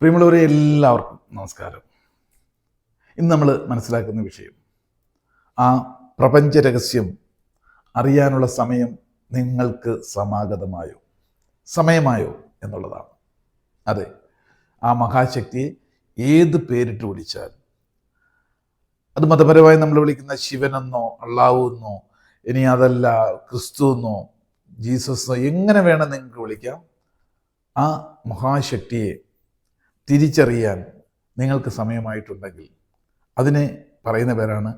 പ്രിയമുള്ളവരെ എല്ലാവർക്കും നമസ്കാരം. ഇന്ന് നമ്മൾ മനസ്സിലാക്കുന്ന വിഷയം ആ പ്രപഞ്ച രഹസ്യം അറിയാനുള്ള സമയം നിങ്ങൾക്ക് സമാഗതമായോ? സമയമായോ എന്നുള്ളതാണ്. അതെ ആ മഹാശക്തിയെ ഏത് പേരിട്ട് വിളിച്ചാൽ? അത് മതപരമായി നമ്മൾ വിളിക്കുന്ന ശിവനെന്നോ അള്ളാഹു എന്നോ ഇനി അതല്ല ക്രിസ്തു എന്നോ ജീസസ് എങ്ങനെ വേണം നിങ്ങൾക്ക് വിളിക്കാം? ആ മഹാശക്തിയെ തിരിച്ചറിയാൻ നിങ്ങൾക്ക് സമയമായിട്ടുണ്ടെങ്കിൽ അതിനെ പറയുന്ന പേരാണ്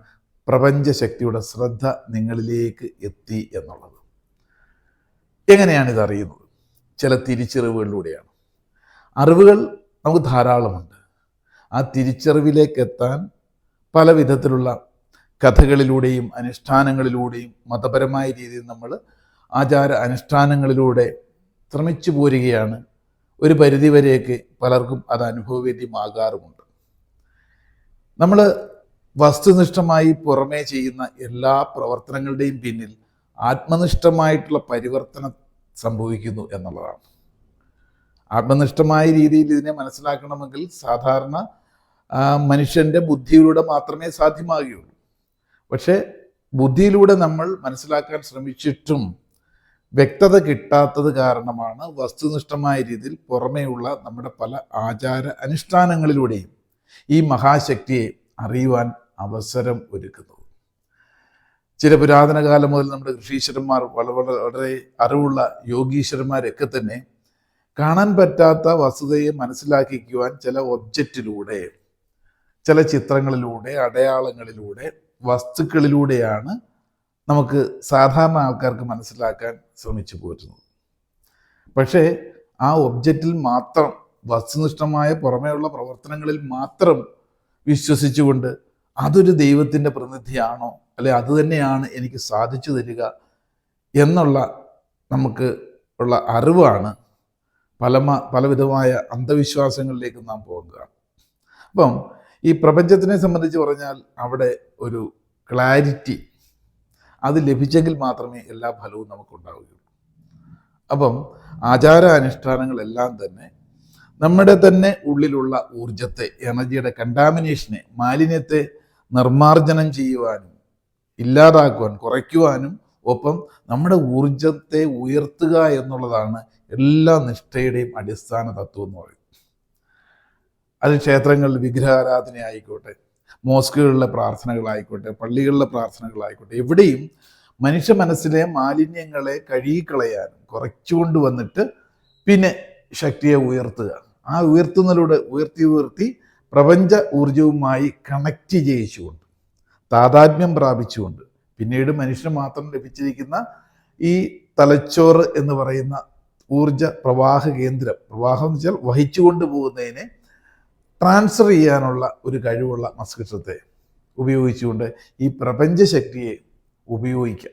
പ്രപഞ്ചശക്തിയുടെ ശ്രദ്ധ നിങ്ങളിലേക്ക് എത്തി എന്നുള്ളത്. എങ്ങനെയാണ് ഇത് അറിയുന്നത്? ചില തിരിച്ചറിവുകളിലൂടെയാണ്. അറിവുകൾ നമുക്ക് ധാരാളമുണ്ട്. ആ തിരിച്ചറിവിലേക്ക് എത്താൻ പല വിധത്തിലുള്ള കഥകളിലൂടെയും അനുഷ്ഠാനങ്ങളിലൂടെയും മതപരമായ രീതിയിൽ നമ്മൾ ആചാര അനുഷ്ഠാനങ്ങളിലൂടെ ശ്രമിച്ചു പോരുകയാണ് ഒരു പരിധിവരെയൊക്കെ പലർക്കും അത് അനുഭവവേദ്യമാകാറുമുണ്ട്. നമ്മൾ വസ്തുനിഷ്ഠമായി പുറമേ ചെയ്യുന്ന എല്ലാ പ്രവർത്തനങ്ങളുടെയും പിന്നിൽ ആത്മനിഷ്ഠമായിട്ടുള്ള പരിവർത്തനം സംഭവിക്കുന്നു എന്നുള്ളതാണ്. ആത്മനിഷ്ഠമായ രീതിയിൽ ഇതിനെ മനസ്സിലാക്കണമെങ്കിൽ സാധാരണ മനുഷ്യന്റെ ബുദ്ധിയിലൂടെ മാത്രമേ സാധ്യമാകുകയുള്ളൂ. പക്ഷേ ബുദ്ധിയിലൂടെ നമ്മൾ മനസ്സിലാക്കാൻ ശ്രമിച്ചിട്ടും വ്യക്തത കിട്ടാത്തത് കാരണമാണ് വസ്തുനിഷ്ഠമായ രീതിയിൽ പുറമേയുള്ള നമ്മുടെ പല ആചാര അനുഷ്ഠാനങ്ങളിലൂടെയും ഈ മഹാശക്തിയെ അറിയുവാൻ അവസരം ഒരുക്കുന്നത്. ചില പുരാതന കാലം മുതൽ നമ്മുടെ ഋഷീശ്വരന്മാർ വളരെ വളരെ അറിവുള്ള യോഗീശ്വരന്മാരൊക്കെ തന്നെ കാണാൻ പറ്റാത്ത വസ്തുതയെ മനസ്സിലാക്കിക്കുവാൻ ചില ഒബ്ജക്റ്റിലൂടെ ചില ചിത്രങ്ങളിലൂടെ അടയാളങ്ങളിലൂടെ വസ്തുക്കളിലൂടെയാണ് നമുക്ക് സാധാരണ ആൾക്കാർക്ക് മനസ്സിലാക്കാൻ ശ്രമിച്ചു പോരുന്നത് പക്ഷേ ആ ഒബ്ജക്റ്റിൽ മാത്രം വസ്തുനിഷ്ഠമായ പുറമേയുള്ള പ്രവർത്തനങ്ങളിൽ മാത്രം വിശ്വസിച്ചുകൊണ്ട് അതൊരു ദൈവത്തിന്റെ പ്രതിനിധിയാണോ അല്ലെ അത് തന്നെയാണ് എനിക്ക് സാധിച്ചു തരിക എന്നുള്ള നമുക്ക് ഉള്ള അറിവാണ് പല പലവിധമായ അന്ധവിശ്വാസങ്ങളിലേക്ക് നാം പോകുക. അപ്പം ഈ പ്രപഞ്ചത്തിനെ സംബന്ധിച്ച് പറഞ്ഞാൽ അവിടെ ഒരു ക്ലാരിറ്റി അത് ലഭിച്ചെങ്കിൽ മാത്രമേ എല്ലാ ഫലവും നമുക്കുണ്ടാവുകയുള്ളൂ. അപ്പം ആചാരാനുഷ്ഠാനങ്ങളെല്ലാം തന്നെ നമ്മുടെ തന്നെ ഉള്ളിലുള്ള ഊർജത്തെ എനർജിയുടെ കണ്ടാമിനേഷനെ മാലിന്യത്തെ നിർമാർജനം ചെയ്യുവാനും ഇല്ലാതാക്കുവാൻ കുറയ്ക്കുവാനും ഒപ്പം നമ്മുടെ ഊർജത്തെ ഉയർത്തുക എന്നുള്ളതാണ് എല്ലാ നിഷ്ഠയുടെയും അടിസ്ഥാന തത്വം എന്ന് പറയുന്നത്. അത് ക്ഷേത്രങ്ങളിൽ വിഗ്രഹാരാധന ആയിക്കോട്ടെ മോസ്കുകളിലെ പ്രാർത്ഥനകളായിക്കോട്ടെ പള്ളികളിലെ പ്രാർത്ഥനകളായിക്കോട്ടെ എവിടെയും മനുഷ്യ മനസ്സിലെ മാലിന്യങ്ങളെ കഴുകിക്കളയാനും കുറച്ചുകൊണ്ട് വന്നിട്ട് പിന്നെ ശക്തിയെ ഉയർത്തുക. ആ ഉയർത്തുന്നതിലൂടെ ഉയർത്തി ഉയർത്തി പ്രപഞ്ച ഊർജവുമായി കണക്റ്റ് ചെയ്യിച്ചുകൊണ്ട് താതാത്മ്യം പ്രാപിച്ചുകൊണ്ട് പിന്നീട് മനുഷ്യന് മാത്രം ലഭിച്ചിരിക്കുന്ന ഈ തലച്ചോറ് എന്ന് പറയുന്ന ഊർജ പ്രവാഹ കേന്ദ്രം പ്രവാഹം എന്ന് വെച്ചാൽ വഹിച്ചുകൊണ്ട് പോകുന്നതിനെ ട്രാൻസ്ഫർ ചെയ്യാനുള്ള ഒരു കഴിവുള്ള മസ്തിഷ്കത്തെ ഉപയോഗിച്ചുകൊണ്ട് ഈ പ്രപഞ്ചശക്തിയെ ഉപയോഗിക്കാം.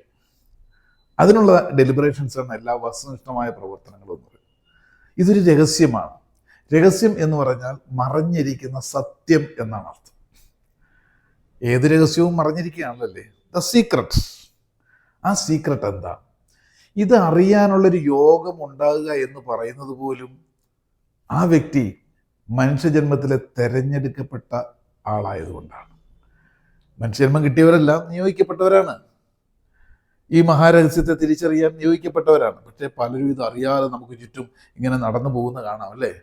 അതിനുള്ള ഡെലിബറേഷൻസ് ആണ് എല്ലാ വസ്തുനിഷ്ഠമായ പ്രവർത്തനങ്ങളും എന്ന് പറയുന്നത്. ഇതൊരു രഹസ്യമാണ്. രഹസ്യം എന്ന് പറഞ്ഞാൽ മറഞ്ഞിരിക്കുന്ന സത്യം എന്നാണ് അർത്ഥം. ഏത് രഹസ്യവും മറഞ്ഞിരിക്കുകയാണല്ലേ? ദ സീക്രട്ട് ആ സീക്രട്ട് എന്താ? ഇത് അറിയാനുള്ളൊരു യോഗം ഉണ്ടാകുക എന്ന് പറയുന്നത് പോലും ആ വ്യക്തി മനുഷ്യജന്മത്തിലെ തെരഞ്ഞെടുക്കപ്പെട്ട ആളായതുകൊണ്ടാണ്. മനുഷ്യജന്മം കിട്ടിയവരെല്ലാം നിയോഗിക്കപ്പെട്ടവരാണ്. ഈ മഹാരഹസ്യത്തെ തിരിച്ചറിയാൻ നിയോഗിക്കപ്പെട്ടവരാണ്. പക്ഷേ പലരും ഇത് അറിയാതെ നമുക്ക് ചുറ്റും ഇങ്ങനെ നടന്നു പോകുന്ന കാണാം അല്ലേ?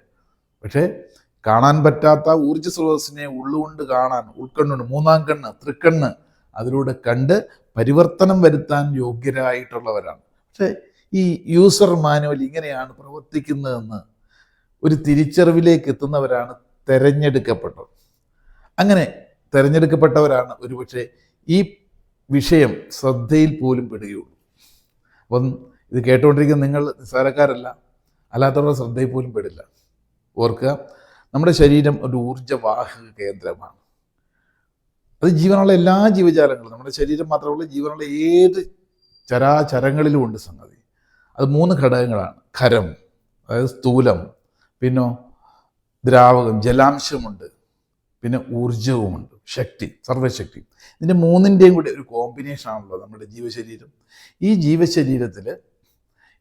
പക്ഷേ കാണാൻ പറ്റാത്ത ഊർജ സ്രോതസ്സിനെ ഉള്ളുകൊണ്ട് കാണാൻ ഉൾക്കണ്ണുണ്ട്. മൂന്നാം കണ്ണ് തൃക്കണ്ണ് അതിലൂടെ കണ്ട് പരിവർത്തനം വരുത്താൻ യോഗ്യരായിട്ടുള്ളവരാണ്. പക്ഷേ ഈ യൂസർ മാനുവൽ ഇങ്ങനെയാണ് പ്രവർത്തിക്കുന്നതെന്ന് ഒരു തിരിച്ചറിവിലേക്ക് എത്തുന്നവരാണ് തെരഞ്ഞെടുക്കപ്പെട്ടത്. അങ്ങനെ തെരഞ്ഞെടുക്കപ്പെട്ടവരാണ് ഒരുപക്ഷെ ഈ വിഷയം ശ്രദ്ധയിൽ പോലും പെടുകയുള്ളൂ. അപ്പം ഇത് കേട്ടുകൊണ്ടിരിക്കുന്ന നിങ്ങൾ നിസ്സാരക്കാരല്ല അല്ലാത്തവരുടെ ശ്രദ്ധയിൽ പോലും പെടില്ല. ഓർക്കുക നമ്മുടെ ശരീരം ഒരു ഊർജവാഹക കേന്ദ്രമാണ്. അത് ജീവനുള്ള എല്ലാ ജീവജാലങ്ങളും നമ്മുടെ ശരീരം മാത്രമല്ല ജീവനുള്ള ഏത് ചരാചരങ്ങളിലും ഉണ്ട് സംഗതി. അത് മൂന്ന് ഘടകങ്ങളാണ്. ഖരം അതായത് സ്ഥൂലം പിന്നോ ദ്രാവകം ജലാംശമുണ്ട്. പിന്നെ ഊർജവുമുണ്ട് ശക്തി സർവശക്തി ഇതിന്റെ മൂന്നിന്റെയും കൂടി ഒരു കോമ്പിനേഷൻ ആണല്ലോ നമ്മുടെ ജീവശരീരം. ഈ ജീവശരീരത്തിൽ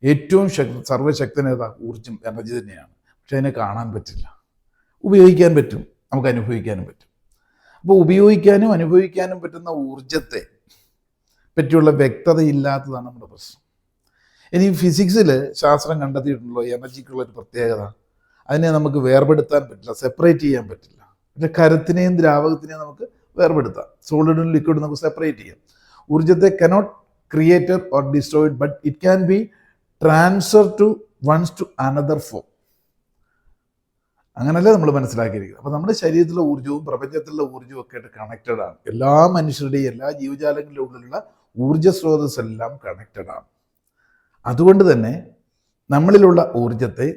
ഏറ്റവും ശക്തി സർവശക്തനേതാ ഊർജം എനർജി തന്നെയാണ്. പക്ഷെ അതിനെ കാണാൻ പറ്റില്ല. ഉപയോഗിക്കാൻ പറ്റും. നമുക്ക് അനുഭവിക്കാനും പറ്റും. അപ്പോൾ ഉപയോഗിക്കാനും അനുഭവിക്കാനും പറ്റുന്ന ഊർജത്തെ പറ്റിയുള്ള വ്യക്തതയില്ലാത്തതാണ് നമ്മുടെ പ്രശ്നം. ഇനി ഫിസിക്സിൽ ശാസ്ത്രം കണ്ടെത്തിയിട്ടുണ്ടല്ലോ എനർജിക്കുള്ള ഒരു പ്രത്യേകത. അതിനെ നമുക്ക് വേർപെടുത്താൻ പറ്റില്ല സെപ്പറേറ്റ് ചെയ്യാൻ പറ്റില്ല. പക്ഷെ കരത്തിനെയും ദ്രാവകത്തിനെയും നമുക്ക് വേർപെടുത്താം. സോളിഡും ലിക്വിഡും നമുക്ക് സെപ്പറേറ്റ് ചെയ്യാം. ഊർജത്തെ cannot created or destroyed but it can be transfer to ones to another form അങ്ങനല്ലേ നമ്മൾ മനസ്സിലാക്കിയിരിക്കുന്നത്. അപ്പോൾ നമ്മുടെ ശരീരത്തിലെ ഊർജവും പ്രപഞ്ചത്തിലുള്ള ഊർജവും ഒക്കെ ആയിട്ട് കണക്റ്റഡ് ആണ്. എല്ലാ മനുഷ്യരുടെയും എല്ലാ ജീവജാലങ്ങളുടെ ഉള്ളിലുള്ള ഊർജ സ്രോതസ്സെല്ലാം കണക്റ്റഡ് ആണ്. അതുകൊണ്ട് തന്നെ നമ്മളിലുള്ള ഊർജത്തെ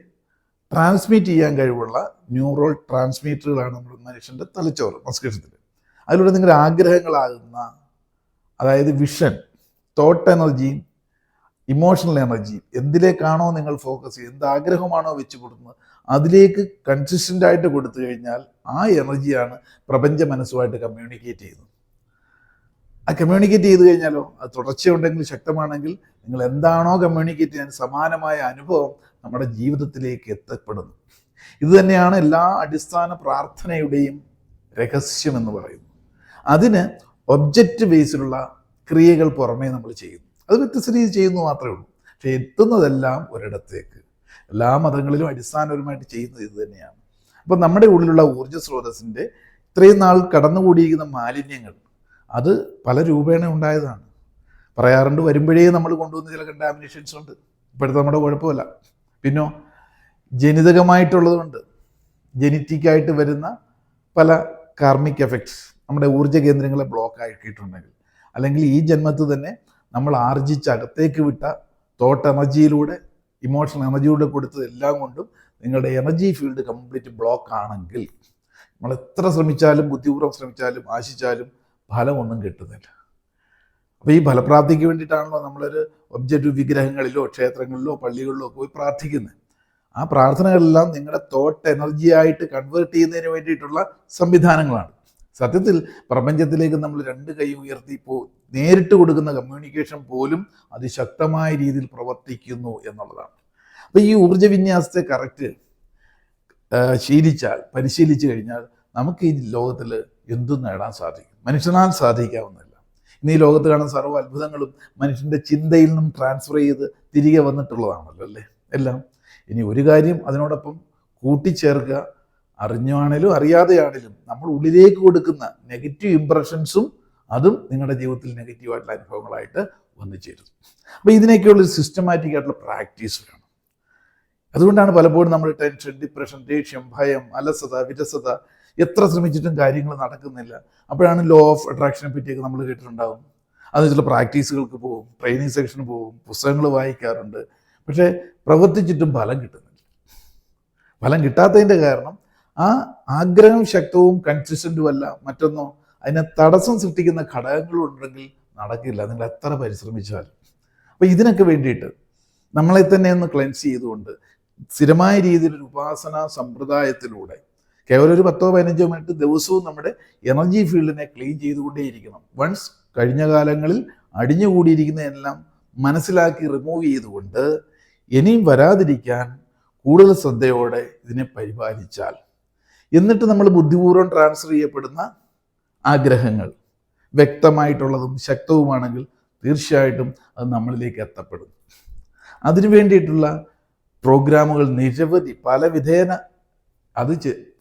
ട്രാൻസ്മിറ്റ് ചെയ്യാൻ കഴിവുള്ള ന്യൂറോൾ ട്രാൻസ്മിറ്ററുകളാണ് നമ്മൾ മനുഷ്യന്റെ തലച്ചോറ് മസ്തിഷ്കത്തിൽ. അതിലൂടെ നിങ്ങളുടെ ആഗ്രഹങ്ങളാകുന്ന അതായത് വിഷൻ തോട്ട് എനർജിയും ഇമോഷണൽ എനർജിയും എന്തിലേക്കാണോ നിങ്ങൾ ഫോക്കസ് ചെയ്യുക എന്ത് ആഗ്രഹമാണോ വെച്ച് കൊടുക്കുന്നത് അതിലേക്ക് കൺസിസ്റ്റന്റ് ആയിട്ട് കൊടുത്തു കഴിഞ്ഞാൽ ആ എനർജിയാണ് പ്രപഞ്ച മനസ്സുമായിട്ട് കമ്മ്യൂണിക്കേറ്റ് ചെയ്യുന്നത്. ആ കമ്മ്യൂണിക്കേറ്റ് ചെയ്ത് കഴിഞ്ഞാലോ? അത് തുടർച്ചയുണ്ടെങ്കിൽ ശക്തമാണെങ്കിൽ നിങ്ങൾ എന്താണോ കമ്മ്യൂണിക്കേറ്റ് ചെയ്യാൻ സമാനമായ അനുഭവം നമ്മുടെ ജീവിതത്തിലേക്ക് എത്തപ്പെടുന്നു. ഇത് തന്നെയാണ് എല്ലാ അടിസ്ഥാന പ്രാർത്ഥനയുടെയും രഹസ്യം എന്ന് പറയുന്നത്. അതിന് ഒബ്ജക്റ്റ് ബേസിലുള്ള ക്രിയകൾ പുറമേ നമ്മൾ ചെയ്യുന്നു. അത് വ്യത്യസ്ത രീതി ചെയ്യുന്നു മാത്രമേ ഉള്ളൂ. പക്ഷെ എത്തുന്നതെല്ലാം ഒരിടത്തേക്ക്. എല്ലാ മതങ്ങളിലും അടിസ്ഥാനപരമായിട്ട് ചെയ്യുന്നത് ഇത് തന്നെയാണ്. അപ്പം നമ്മുടെ ഉള്ളിലുള്ള ഊർജ സ്രോതസ്സിന്റെ ഇത്രയും നാൾ കടന്നുകൂടിയിരിക്കുന്ന മാലിന്യങ്ങൾ അത് പല രൂപേണ ഉണ്ടായതാണ്. പറയാറുണ്ട് വരുമ്പോഴേ നമ്മൾ കൊണ്ടുവന്ന ചില കണ്ടാമിനേഷൻസ് ഉണ്ട്. ഇപ്പോഴത്തെ നമ്മുടെ കുഴപ്പമില്ല. പിന്നോ? ജനിതകമായിട്ടുള്ളതുകൊണ്ട് ജനറ്റിക്കായിട്ട് വരുന്ന പല കാർമിക് എഫക്ട്സ് നമ്മുടെ ഊർജ കേന്ദ്രങ്ങളെ ബ്ലോക്ക് ആക്കിയിട്ടുണ്ടെങ്കിൽ. അല്ലെങ്കിൽ ഈ ജന്മത്തിൽ തന്നെ നമ്മൾ ആർജിച്ച് അകത്തേക്ക് വിട്ട തോട്ട് എനർജിയിലൂടെ ഇമോഷണൽ എനർജിയിലൂടെ കൊടുത്തത് എല്ലാം കൊണ്ടും നിങ്ങളുടെ എനർജി ഫീൽഡ് കംപ്ലീറ്റ് ബ്ലോക്ക് ആണെങ്കിൽ നമ്മൾ എത്ര ശ്രമിച്ചാലും ബുദ്ധിപൂർവം ശ്രമിച്ചാലും ആശിച്ചാലും ഫലമൊന്നും കിട്ടുന്നില്ല. അപ്പോൾ ഈ ഫലപ്രാപ്തിക്ക് വേണ്ടിയിട്ടാണല്ലോ നമ്മളൊരു ഒബ്ജക്റ്റ് വിഗ്രഹങ്ങളിലോ ക്ഷേത്രങ്ങളിലോ പള്ളികളിലോ പോയി പ്രാർത്ഥിക്കുന്നത് ആ പ്രാർത്ഥനകളെല്ലാം നിങ്ങളുടെ തോട്ട് എനർജി ആയിട്ട് കൺവേർട്ട് ചെയ്യുന്നതിന് വേണ്ടിയിട്ടുള്ള സംവിധാനങ്ങളാണ്. സത്യത്തിൽ പ്രപഞ്ചത്തിലേക്ക് നമ്മൾ രണ്ട് കൈ ഉയർത്തി പോ നേരിട്ട് കൊടുക്കുന്ന കമ്മ്യൂണിക്കേഷൻ പോലും അതിശക്തമായ രീതിയിൽ പ്രവർത്തിക്കുന്നു എന്നുള്ളതാണ്. അപ്പോൾ ഈ ഊർജ വിന്യാസത്തെ കറക്റ്റ് ശീലിച്ചാൽ പരിശീലിച്ചു കഴിഞ്ഞാൽ നമുക്ക് ഈ ലോകത്തിൽ എന്തും നേടാൻ സാധിക്കും. മനുഷ്യനാൽ സാധിക്കാവുന്നില്ല ഇന്ന് ഈ ലോകത്ത് കാണുന്ന സർവ അത്ഭുതങ്ങളും മനുഷ്യന്റെ ചിന്തയിൽ നിന്നും ട്രാൻസ്ഫർ ചെയ്ത് തിരികെ വന്നിട്ടുള്ളതാണല്ലോ അല്ലേ? എല്ലാം. ഇനി ഒരു കാര്യം അതിനോടൊപ്പം കൂട്ടിച്ചേർക്കുക. അറിഞ്ഞാണേലും അറിയാതെയാണേലും നമ്മൾ ഉള്ളിലേക്ക് കൊടുക്കുന്ന നെഗറ്റീവ് ഇമ്പ്രഷൻസും അതും നിങ്ങളുടെ ജീവിതത്തിൽ നെഗറ്റീവായിട്ടുള്ള അനുഭവങ്ങളായിട്ട് വന്നു ചേരുന്നു അപ്പോൾ ഇതിനൊക്കെയുള്ള സിസ്റ്റമാറ്റിക് ആയിട്ടുള്ള പ്രാക്ടീസ് വേണം. അതുകൊണ്ടാണ് പലപ്പോഴും നമ്മൾ ടെൻഷൻ ഡിപ്രഷൻ ദേഷ്യം ഭയം അലസത വിരസത എത്ര ശ്രമിച്ചിട്ടും കാര്യങ്ങൾ നടക്കുന്നില്ല. അപ്പോഴാണ് ലോ ഓഫ് അട്രാക്ഷനെ പറ്റിയൊക്കെ നമ്മൾ കേട്ടിട്ടുണ്ടാകും അത് ചില പ്രാക്ടീസുകൾക്ക് പോകും ട്രെയിനിങ് സെക്ഷന് പോകും പുസ്തകങ്ങൾ വായിക്കാറുണ്ട്. പക്ഷേ പ്രവർത്തിച്ചിട്ടും ഫലം കിട്ടുന്നില്ല. ഫലം കിട്ടാത്തതിന്റെ കാരണം ആ ആഗ്രഹം ശക്തവും കൺസിസ്റ്റന്റും അല്ല. മറ്റൊന്നോ അതിനെ തടസ്സം സൃഷ്ടിക്കുന്ന ഘടകങ്ങളുണ്ടെങ്കിൽ നടക്കില്ല. നിങ്ങൾ എത്ര പരിശ്രമിച്ചാലും. അപ്പോൾ ഇതിനൊക്കെ വേണ്ടിയിട്ട് നമ്മളെ തന്നെ ഒന്ന് ക്ലെൻസ് ചെയ്തുകൊണ്ട് സ്ഥിരമായ രീതിയിൽ ഒരു ഉപാസന സമ്പ്രദായത്തിലൂടെ കേവലം ഒരു പത്തോ പതിനഞ്ചോ മിനിറ്റ് ദിവസവും നമ്മുടെ എനർജി ഫീൽഡിനെ ക്ലീൻ ചെയ്തുകൊണ്ടേയിരിക്കണം. വൺസ് കഴിഞ്ഞ കാലങ്ങളിൽ അടിഞ്ഞുകൂടിയിരിക്കുന്നതെല്ലാം മനസ്സിലാക്കി റിമൂവ് ചെയ്തുകൊണ്ട് ഇനിയും വരാതിരിക്കാൻ കൂടുതൽ ശ്രദ്ധയോടെ ഇതിനെ പരിപാലിച്ചാൽ. എന്നിട്ട് നമ്മൾ ബുദ്ധിപൂർവം ട്രാൻസ്ഫർ ചെയ്യപ്പെടുന്ന ആഗ്രഹങ്ങൾ വ്യക്തമായിട്ടുള്ളതും ശക്തവുമാണെങ്കിൽ തീർച്ചയായിട്ടും അത് നമ്മളിലേക്ക് എത്തപ്പെടും. അതിനു വേണ്ടിയിട്ടുള്ള പ്രോഗ്രാമുകൾ നിരവധി പല വിധേന അത്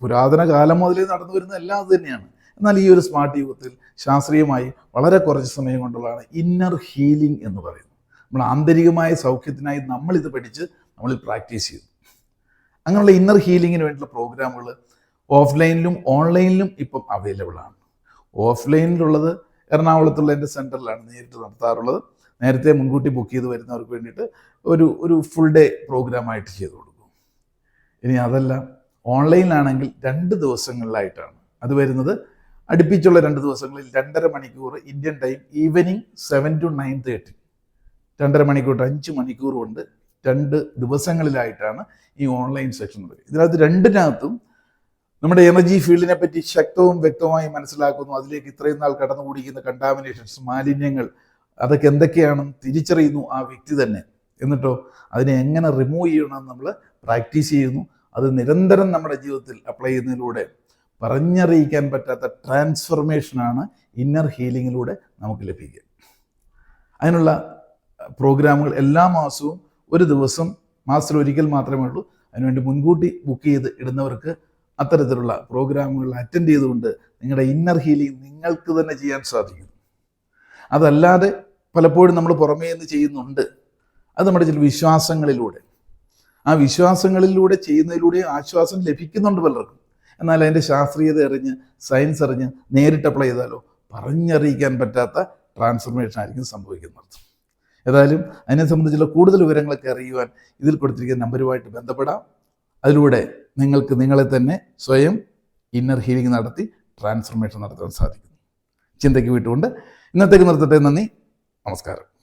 പുരാതന കാലം മുതലേ നടന്നു വരുന്ന എല്ലാം അത് തന്നെയാണ്. എന്നാൽ ഈ ഒരു സ്മാർട്ട് യുഗത്തിൽ ശാസ്ത്രീയമായി വളരെ കുറച്ച് സമയം കൊണ്ടുള്ളതാണ് ഇന്നർ ഹീലിംഗ് എന്ന് പറയുന്നത്. നമ്മൾ ആന്തരികമായ സൗഖ്യത്തിനായി നമ്മളിത് പഠിച്ച് നമ്മളിൽ പ്രാക്ടീസ് ചെയ്തു. അങ്ങനെയുള്ള ഇന്നർ ഹീലിങ്ങിന് വേണ്ടിയുള്ള പ്രോഗ്രാമുകൾ ഓഫ്ലൈനിലും ഓൺലൈനിലും ഇപ്പം അവൈലബിൾ ആണ്. ഓഫ്ലൈനിലുള്ളത് എറണാകുളത്തുള്ള എന്റെ സെന്ററിലാണ് നേരിട്ട് നടത്താറുള്ളത്. നേരത്തെ മുൻകൂട്ടി ബുക്ക് ചെയ്ത് വരുന്നവർക്ക് വേണ്ടിയിട്ട് ഒരു ഒരു ഫുൾ ഡേ പ്രോഗ്രാമായിട്ട് ചെയ്തു കൊടുക്കും. ഇനി അതല്ല ഓൺലൈനിലാണെങ്കിൽ രണ്ട് ദിവസങ്ങളിലായിട്ടാണ്. അത് വരുന്നത് അടുപ്പിച്ചുള്ള രണ്ട് ദിവസങ്ങളിൽ രണ്ടര മണിക്കൂർ Indian time evening seven to nine thirty രണ്ടര മണിക്കൂർ അഞ്ച് മണിക്കൂർ കൊണ്ട് രണ്ട് ദിവസങ്ങളിലായിട്ടാണ് ഈ ഓൺലൈൻ സെക്ഷൻ ഇതിനകത്ത് രണ്ടിനകത്തും നമ്മുടെ എനർജി ഫീൽഡിനെ പറ്റി ശക്തവും വ്യക്തമായി മനസ്സിലാക്കുന്നു. അതിലേക്ക് ഇത്രയും നാൾ കടന്നുകൂടിക്കുന്ന കണ്ടാമിനേഷൻസ് മാലിന്യങ്ങൾ അതൊക്കെ എന്തൊക്കെയാണെന്ന് തിരിച്ചറിയുന്നു ആ വ്യക്തി തന്നെ. എന്നിട്ടോ അതിനെ എങ്ങനെ റിമൂവ് ചെയ്യണമെന്ന് നമ്മൾ പ്രാക്ടീസ് ചെയ്യുന്നു. അത് നിരന്തരം നമ്മുടെ ജീവിതത്തിൽ അപ്ലൈ ചെയ്യുന്നതിലൂടെ പറഞ്ഞറിയിക്കാൻ പറ്റാത്ത ട്രാൻസ്ഫർമേഷനാണ് ഇന്നർ ഹീലിങ്ങിലൂടെ നമുക്ക് ലഭിക്കുക. അതിനുള്ള പ്രോഗ്രാമുകൾ എല്ലാ മാസവും ഒരു ദിവസം മാസത്തിൽ ഒരിക്കൽ മാത്രമേ ഉള്ളൂ. അതിനുവേണ്ടി മുൻകൂട്ടി ബുക്ക് ചെയ്ത് ഇടുന്നവർക്ക് അത്തരത്തിലുള്ള പ്രോഗ്രാമുകൾ അറ്റൻഡ് ചെയ്തുകൊണ്ട് നിങ്ങളുടെ ഇന്നർ ഹീലിംഗ് നിങ്ങൾക്ക് തന്നെ ചെയ്യാൻ സാധിക്കും. അതല്ലാതെ പലപ്പോഴും നമ്മൾ പുറമേ നിന്ന് ചെയ്യുന്നുണ്ട്. അത് നമ്മുടെ ചില വിശ്വാസങ്ങളിലൂടെ. ആ വിശ്വാസങ്ങളിലൂടെ ചെയ്യുന്നതിലൂടെ ആശ്വാസം ലഭിക്കുന്നുണ്ട് പലർക്കും. എന്നാൽ അതിന്റെ ശാസ്ത്രീയത അറിഞ്ഞ് സയൻസ് അറിഞ്ഞ് നേരിട്ട് അപ്ലൈ ചെയ്താലോ? പറഞ്ഞറിയിക്കാൻ പറ്റാത്ത ട്രാൻസ്ഫർമേഷൻ ആയിരിക്കും സംഭവിക്കുന്നത് ഏതായാലും അതിനെ സംബന്ധിച്ചുള്ള കൂടുതൽ വിവരങ്ങളൊക്കെ അറിയുവാൻ ഇതിൽ കൊടുത്തിരിക്കുന്ന നമ്പരുമായിട്ട് ബന്ധപ്പെടാം. അതിലൂടെ നിങ്ങൾക്ക് നിങ്ങളെ തന്നെ സ്വയം ഇന്നർ ഹീലിംഗ് നടത്തി ട്രാൻസ്ഫർമേഷൻ നടത്താൻ സാധിക്കും ചിന്തയ്ക്ക് വിട്ടുകൊണ്ട് ഇന്നത്തേക്ക് നിർത്തട്ടെ. നന്ദി. നമസ്കാരം.